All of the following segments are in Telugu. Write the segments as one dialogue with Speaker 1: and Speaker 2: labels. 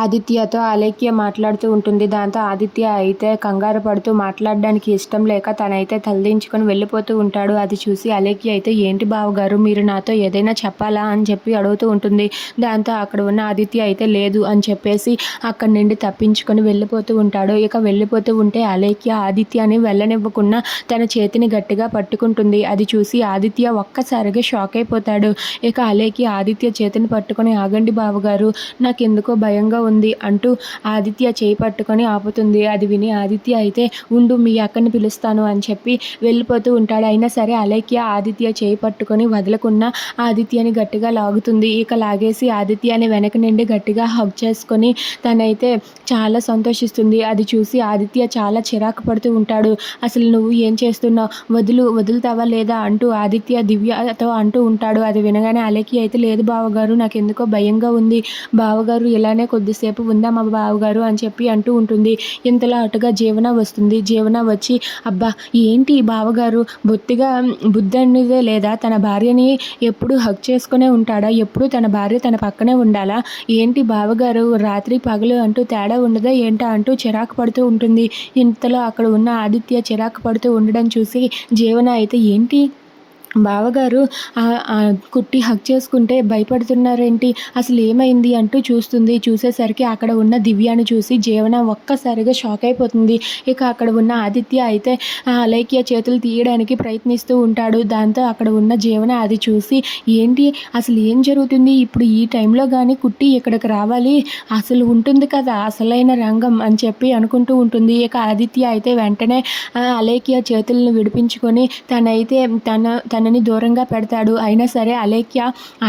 Speaker 1: ఆదిత్యతో అలేఖ్య మాట్లాడుతూ ఉంటుంది. దాంతో ఆదిత్య అయితే కంగారు పడుతూ మాట్లాడడానికి ఇష్టం లేక తనైతే తలదించుకొని వెళ్ళిపోతూ ఉంటాడు. అది చూసి అలేఖ్య అయితే ఏంటి బావగారు మీరు నాతో ఏదైనా చెప్పాలా అని చెప్పి అడుగుతూ ఉంటుంది. దాంతో అక్కడ ఉన్న ఆదిత్య అయితే లేదు అని చెప్పేసి అక్కడి నుండి తప్పించుకొని వెళ్ళిపోతూ ఉంటాడు. ఇక వెళ్ళిపోతూ ఉంటే అలేఖ్య ఆదిత్యని వెళ్ళనివ్వకుండా తన చేతిని గట్టిగా పట్టుకుంటుంది. అది చూసి ఆదిత్య ఒక్కసారిగా షాక్ అయిపోతాడు. ఇక అలేఖ్య ఆదిత్య చేతిని పట్టుకొని ఆగండి బావగారు నాకెందుకో భయంగా ఉంది అంటూ ఆదిత్య చేయి పట్టుకొని ఆపుతుంది. అది విని ఆదిత్య అయితే ఉండు మీ అక్కని పిలుస్తాను అని చెప్పి వెళ్ళిపోతూ ఉంటాడు. అయినా సరే అలైక్య ఆదిత్య చేయి పట్టుకొని వదలకుండా ఆదిత్యని గట్టిగా లాగుతుంది. ఇక లాగేసి ఆదిత్యని వెనక నుండి గట్టిగా హగ్ చేసుకొని తనైతే చాలా సంతోషిస్తుంది. అది చూసి ఆదిత్య చాలా చిరాకు పడుతూ ఉంటాడు. అసలు నువ్వు ఏం చేస్తున్నావు వదులు వదులుతావా లేదా అంటూ ఆదిత్య దివ్యతో అంటూ ఉంటాడు. అది వినగానే అలేఖ్య అయితే లేదు బావగారు నాకు ఎందుకో భయంగా ఉంది. బావగారు ఇలానే కొద్దిసేపు ఉందామా బావగారు అని చెప్పి అంటూ ఉంటుంది. ఇంతలో అటుగా జీవన వస్తుంది. జీవన వచ్చి అబ్బా ఏంటి బావగారు? బొత్తిగా బుద్ధి అనేదే లేదా? తన భార్యని ఎప్పుడు హక్ చేసుకునే ఉంటాడా? ఎప్పుడు తన భార్య తన పక్కనే ఉండాలా? ఏంటి బావగారు? రాత్రి పగలు అంటూ తేడా ఉండదా ఏంటా? అంటూ చిరాకు పడుతూ ఉంటుంది. ఇంతలో అక్కడ ఉన్న ఆదిత్య చిరాకు పడుతూ ఉండడం చూసి జీవన అయితే ఏంటి? బావగారు కుట్టి హక్ చేసుకుంటే భయపడుతున్నారేంటి? అసలు ఏమైంది అంటూ చూస్తుంది. చూసేసరికి అక్కడ ఉన్న దివ్యాని చూసి జీవన ఒక్కసారిగా షాక్ అయిపోతుంది. ఇక అక్కడ ఉన్న ఆదిత్య అయితే అలైక్య చేతులు తీయడానికి ప్రయత్నిస్తూ ఉంటాడు. దాంతో అక్కడ ఉన్న జీవన అది చూసి ఏంటి? అసలు ఏం జరుగుతుంది? ఇప్పుడు ఈ టైంలో కానీ కుట్టి ఇక్కడికి రావాలి? అసలు ఉంటుంది కదా అసలైన రంగం అని చెప్పి అనుకుంటూ ఉంటుంది. ఇక ఆదిత్య అయితే వెంటనే అలైక్య చేతులను విడిపించుకొని తనైతే తన తన తనని దూరంగా పెడతాడు. అయినా సరే అలేఖ్య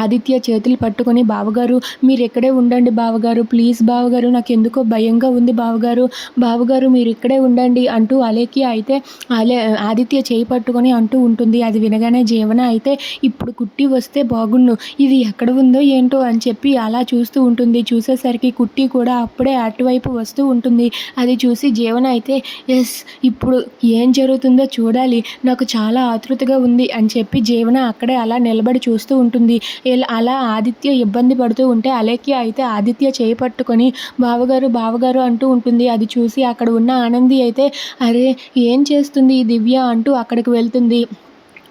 Speaker 1: ఆదిత్య చేతులు పట్టుకొని బావగారు మీరు ఇక్కడే ఉండండి బావగారు ప్లీజ్ బావగారు నాకు ఎందుకో భయంగా ఉంది బావగారు బావగారు మీరు ఇక్కడే ఉండండి అంటూ అలేఖ్య అయితే అలే ఆదిత్య చేయి పట్టుకొని అంటూ ఉంటుంది. అది వినగానే జీవన అయితే ఇప్పుడు కుట్టి వస్తే బాగుండు. ఇది ఎక్కడ ఉందో ఏంటో అని చెప్పి అలా చూస్తూ ఉంటుంది. చూసేసరికి కుట్టి కూడా అప్పుడే అటువైపు వస్తూ ఉంటుంది. అది చూసి జీవన అయితే ఎస్ ఇప్పుడు ఏం జరుగుతుందో చూడాలి. నాకు చాలా ఆతృతగా ఉంది అని చెప్పి చెప్పి జీవన అక్కడే అలా నిలబడి చూస్తూ ఉంటుంది. అలా ఆదిత్య ఇబ్బంది పడుతూ ఉంటే అలేఖ్య అయితే ఆదిత్య చేపట్టుకొని బావగారు బావగారు అంటూ ఉంటుంది. అది చూసి అక్కడ ఉన్న ఆనంది అయితే అరే ఏం చేస్తుంది ఈ దివ్య? అంటూ అక్కడికి వెళ్తుంది.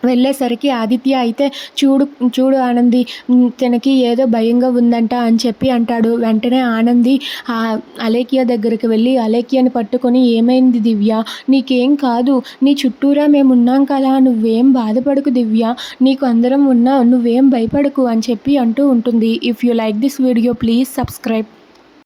Speaker 1: వెళ్ళేసరికి ఆదిత్య అయితే చూడు చూడు ఆనంది తనకి ఏదో భయంగా ఉందంట అని చెప్పి అంటాడు. వెంటనే ఆనంది అలేఖ్య దగ్గరికి వెళ్ళి అలేఖ్యని పట్టుకొని ఏమైంది దివ్య? నీకేం కాదు. నీ చుట్టూరా మేము ఉన్నాం కదా. నువ్వేం బాధపడకు దివ్య. నీకు అందరం ఉన్నా. నువ్వేం భయపడకు అని చెప్పి అంటూ ఉంటుంది. If you like this video please subscribe